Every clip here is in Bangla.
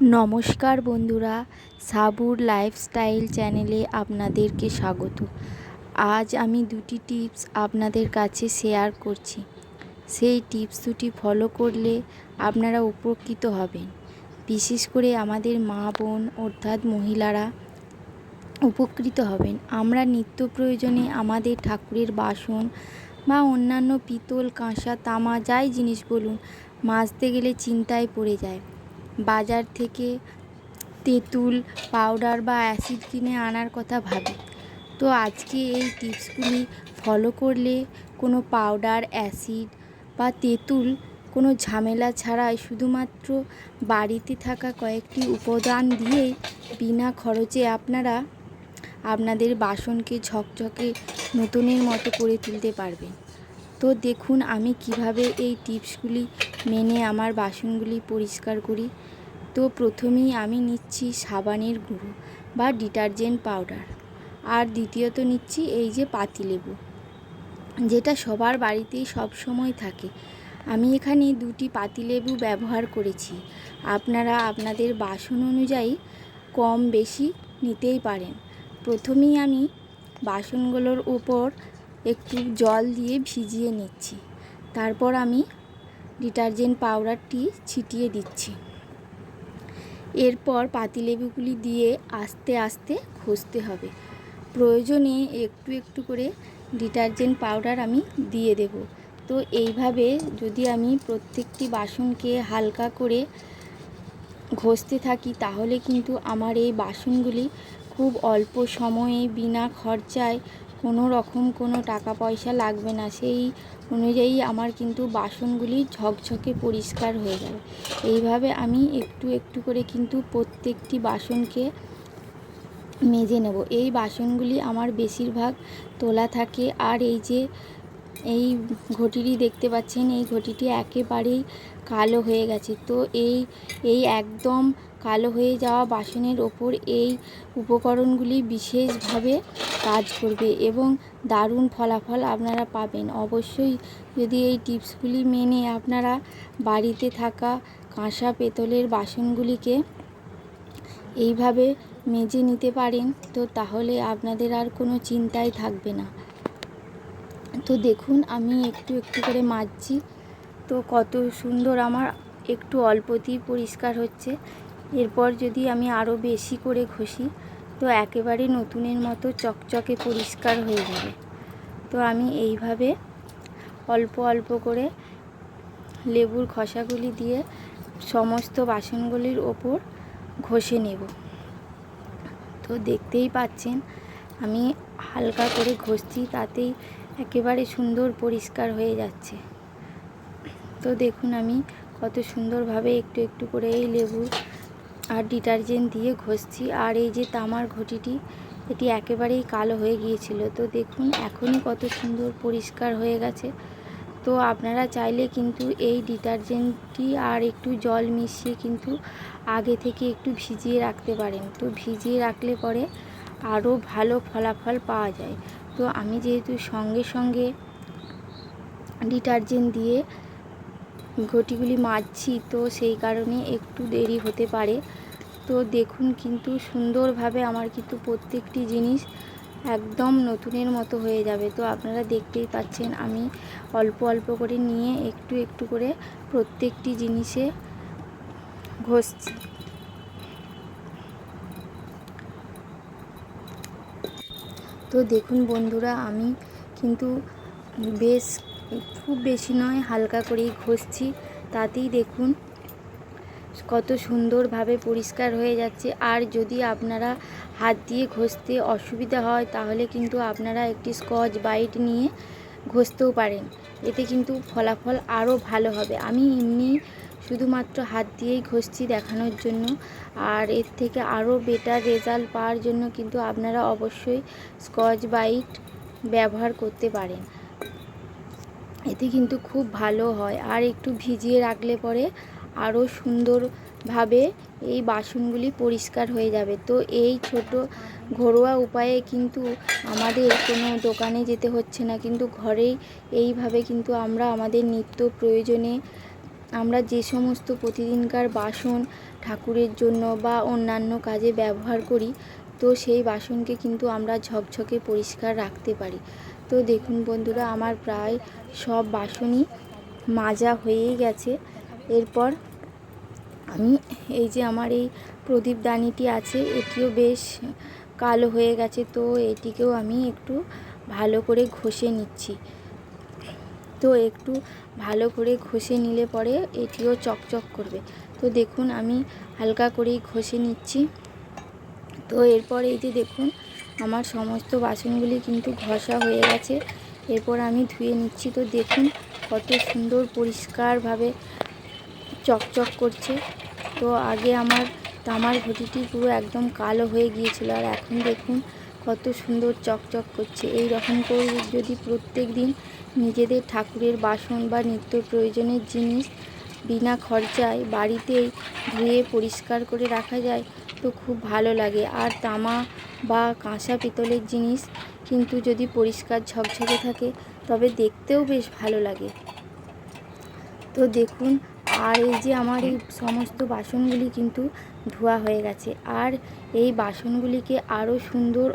নমস্কার বন্ধুরা, সাবুর লাইফস্টাইল চ্যানেলে আপনাদেরকে স্বাগত। আজ আমি দুটি টিপস আপনাদের কাছে শেয়ার করছি। সেই টিপস দুটি ফলো করলে আপনারা উপকৃত হবেন। বিশেষ করে আমাদের মা, বোন অর্থাৎ মহিলারা উপকৃত হবেন। আমরা নিত্য প্রয়োজনে আমাদের ঠাকুরের বাসন বা অন্যান্য পিতল, কাঁসা, তামা, যাই জিনিস বলুন, মাজতে গেলে চিন্তায় পড়ে যায়। বাজার থেকে তেঁতুল, পাউডার বা অ্যাসিড কিনে আনার কথা ভাবি। তো আজকে এই টিপসগুলি ফলো করলে কোনো পাউডার, অ্যাসিড বা তেঁতুল কোনো ঝামেলা ছাড়াই শুধুমাত্র বাড়িতে থাকা কয়েকটি উপাদান দিয়ে বিনা খরচে আপনারা আপনাদের বাসনকে ঝকঝকে নতুনের মতো করে তুলতে পারবেন। তো দেখুন আমি কীভাবে এই টিপসগুলি মেনে আমার বাসনগুলি পরিষ্কার করি। তো প্রথমেই আমি নিচ্ছি সাবানের গুঁড়ো বা ডিটারজেন্ট পাউডার। আর দ্বিতীয়ত নিচ্ছি এই যে পাতিলেবু, যেটা সবার বাড়িতেই সব সময় থাকে। আমি এখানে দুটি পাতিলেবু ব্যবহার করেছি। আপনারা আপনাদের বাসন অনুযায়ী কম বেশি নিতেই পারেন। প্রথমেই আমি বাসনগুলোর ওপর একটু জল দিয়ে ভিজিয়ে নিচ্ছি। তারপর আমি ডিটারজেন্ট পাউডারটি ছিটিয়ে দিচ্ছি। এরপর পাতিলেবুগুলি দিয়ে আস্তে আস্তে ঘষতে হবে। প্রয়োজনে একটু একটু করে ডিটারজেন্ট পাউডার আমি দিয়ে দেব। তো এইভাবে যদি আমি প্রত্যেকটি বাসনকে হালকা করে ঘষতে থাকি, তাহলে কিন্তু আমার এই বাসনগুলি খুব অল্প সময়ে বিনা খরচায় কোনো রকম কোনো টাকা পয়সা লাগবে না। সেই অনুযায়ী আমার কিন্তু বাসনগুলি ঝকঝকে পরিষ্কার হয়ে যাবে। এইভাবে আমি একটু একটু করে কিন্তু প্রত্যেকটি বাসনকে মেজে নেব। এই বাসনগুলি আমার বেশিরভাগ তোলা থাকে। আর এই যে, এই ঘটিটি দেখতে পাচ্ছেন, এই ঘটিটি একেবারেই কালো হয়ে গেছে। তো এই এই একদম কালো হয়ে যাওয়া বাসনের ওপর এই উপকরণগুলি বিশেষভাবে কাজ করবে এবং দারুণ ফলাফল আপনারা পাবেন। অবশ্যই যদি এই টিপসগুলি মেনে আপনারা বাড়িতে থাকা কাঁসা পেতলের বাসনগুলিকে এইভাবে মেজে নিতে পারেন, তো তাহলে আপনাদের আর কোনো চিন্তাই থাকবে না। তো দেখুন, আমি একটু একটু করে মাজছি। তো কত সুন্দর আমার একটু অল্পতেই পরিষ্কার হচ্ছে। এরপর যদি আমি আরও বেশি করে ঘষি, তো একেবারে নতুনের মতো চকচকে পরিষ্কার হয়ে যাবে। তো আমি এইভাবে অল্প অল্প করে লেবুর খসাগুলি দিয়ে সমস্ত বাসনগুলির ওপর ঘষে নেব। তো দেখতেই পাচ্ছেন, আমি হালকা করে ঘষছি, তাতেই একেবারে সুন্দর পরিষ্কার হয়ে যাচ্ছে। তো দেখুন আমি কত সুন্দরভাবে একটু একটু করে এই লেবু আর ডিটারজেন্ট দিয়ে ঘষছি। আর এই যে তামার ঘটিটি, এটি একেবারেই কালো হয়ে গিয়েছিল। তো দেখুন, এখনই কত সুন্দর পরিষ্কার হয়ে গেছে। তো আপনারা চাইলে কিন্তু এই ডিটারজেন্টটি আর একটু জল মিশিয়ে কিন্তু আগে থেকে একটু ভিজিয়ে রাখতে পারেন। তো ভিজিয়ে রাখলে পরে আরও ভালো ফলাফল পাওয়া যায়। তো আমি যেহেতু সঙ্গে সঙ্গে ডিটারজেন্ট দিয়ে ঘটিগুলি মাজছি, তো সেই কারণে একটু দেরি হতে পারে। তো দেখুন কিন্তু সুন্দরভাবে আমার কিন্তু প্রত্যেকটি জিনিস একদম নতুনের মতো হয়ে যাবে। তো আপনারা দেখতেই পাচ্ছেন আমি অল্প অল্প করে নিয়ে একটু একটু করে প্রত্যেকটি জিনিসে ঘষছি। তো দেখুন বন্ধুরা, আমি কিন্তু বেশ, খুব বেশি নয়, হালকা করেই ঘষছি। তাতেই দেখুন কত সুন্দরভাবে পরিষ্কার হয়ে যাচ্ছে। আর যদি আপনারা হাত দিয়ে ঘষতে অসুবিধা হয়, তাহলে কিন্তু আপনারা একটি স্কচ বাইট নিয়ে ঘষতেও পারেন। এতে কিন্তু ফলাফল আরও ভালো হবে। আমি এমনি শুধুমাত্র হাত দিয়েই ঘষছি দেখানোর জন্য। আর এর থেকে আরও বেটার রেজাল্ট পাওয়ার জন্য কিন্তু আপনারা অবশ্যই স্কচ বাইট ব্যবহার করতে পারেন। এতে কিন্তু খুব ভালো হয়। আর একটু ভিজিয়ে রাখলে পরে আরও সুন্দরভাবে এই বাসনগুলি পরিষ্কার হয়ে যাবে। তো এই ছোট ঘরোয়া উপায়ে কিন্তু আমাদের কোনো দোকানে যেতে হচ্ছে না, কিন্তু ঘরেই এইভাবে কিন্তু আমরা আমাদের নিত্য প্রয়োজনে আমরা যে সমস্ত প্রতিদিনকার বাসন ঠাকুরের জন্য বা অন্যান্য কাজে ব্যবহার করি, তো সেই বাসনকে কিন্তু আমরা ঝকঝকে পরিষ্কার রাখতে পারি। তো দেখুন বন্ধুরা, আমার প্রায় সব বাসনই মাজা হয়েই গেছে। এরপর আমি এই যে আমার এই প্রদীপদানিটি আছে, এটিও বেশ কালো হয়ে গেছে, তো এটিকেও আমি একটু ভালো করে ঘষে নিচ্ছি। তো একটু ভালো করে ঘষে নিলে পরে এটিও চকচক করবে। তো দেখুন, আমি হালকা করেই ঘষে নিচ্ছি। তো এরপর এই যে দেখুন, আমার সমস্ত বাসনগুলি কিন্তু ঘষা হয়ে গেছে। এরপর আমি ধুয়ে নিচ্ছি। তো দেখুন, কত সুন্দর পরিষ্কারভাবে চকচক করছে। তো আগে আমার তামার ঘটিটি পুরো একদম কালো হয়ে গিয়েছিল আর এখন দেখুন কত সুন্দর চকচক করছে। এই রকম করে যদি প্রত্যেক দিন নিজেদের ঠাকুরের বাসন বা নিত্য প্রয়োজনের জিনিস বিনা খরচায় বাড়িতেই ধুয়ে পরিষ্কার করে রাখা যায়, তো খুব ভালো লাগে। আর তামা বা কাঁসা পিতলের জিনিস কিন্তু যদি পরিষ্কার ঝকঝকে থাকে, তবে দেখতেও বেশ ভালো লাগে। তো দেখুন আর এই যে আমার এই সমস্ত বাসনগুলি কিন্তু ধোয়া হয়ে গেছে। আর এই বাসনগুলিকে আরও সুন্দর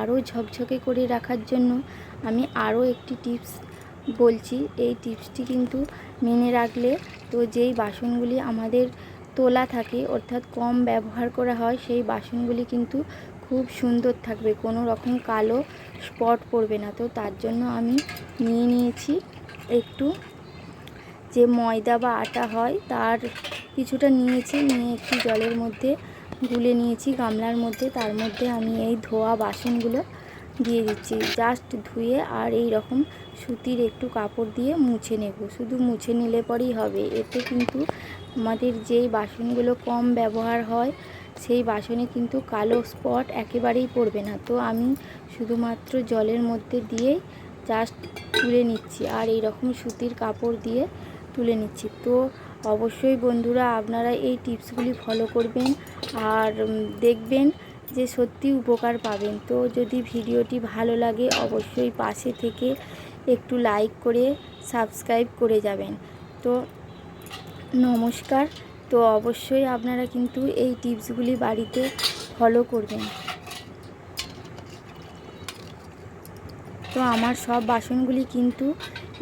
আরও ঝকঝকে করে রাখার জন্য আমি আরও একটি টিপস বলছি। এই টিপসটি কিন্তু মেনে রাখলে তো যেই বাসনগুলি আমাদের তোলা থাকে, অর্থাৎ কম ব্যবহার করা হয়, সেই বাসনগুলি কিন্তু খুব সুন্দর থাকবে। কোনো রকম কালো স্পট পড়বে না। তো তার জন্য আমি নিয়ে নিয়েছি একটু যে ময়দা বা আটা হয় তার কিছুটা নিয়েছি, নিয়ে একটু জলের মধ্যে গুলে নিয়েছি, গামলার মধ্যে। তার মধ্যে আমি এই ধোয়া বাসনগুলো দিয়ে দিচ্ছি। জাস্ট ধুয়ে আর এই রকম সুতির একটু কাপড় দিয়ে মুছে নেব। শুধু মুছে নিলে পরেই হবে। এতে কিন্তু আমাদের যেই বাসনগুলো কম ব্যবহার হয়, সেই বাসনে কিন্তু কালো স্পট একেবারেই পড়বে না। তো আমি শুধুমাত্র জলের মধ্যে দিয়েই জাস্ট তুলে নিচ্ছি। আর এই রকম সুতির কাপড় দিয়ে তুলে নিচ্ছি। তো অবশ্যই বন্ধুরা আপনারা এই টিপসগুলি ফলো করবেন আর দেখবেন যে সত্যি উপকার পাবেন। তো যদি ভিডিওটি ভালো লাগে অবশ্যই পাশে থেকে একটু লাইক করে, সাবস্ক্রাইব করে যাবেন। তো নমস্কার। তো অবশ্যই আপনারা কিন্তু এই টিপসগুলি বাড়িতে ফলো করবেন। তো আমার সব বাসনগুলি কিন্তু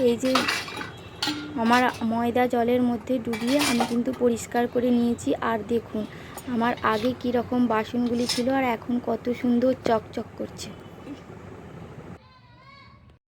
এই যে আমার ময়দা জলের মধ্যে ডুবিয়ে আমি কিন্তু পরিষ্কার করে নিয়েছি। আর দেখুন, আমার আগে কীরকম বাসনগুলি ছিল আর এখন কত সুন্দর চকচক করছে।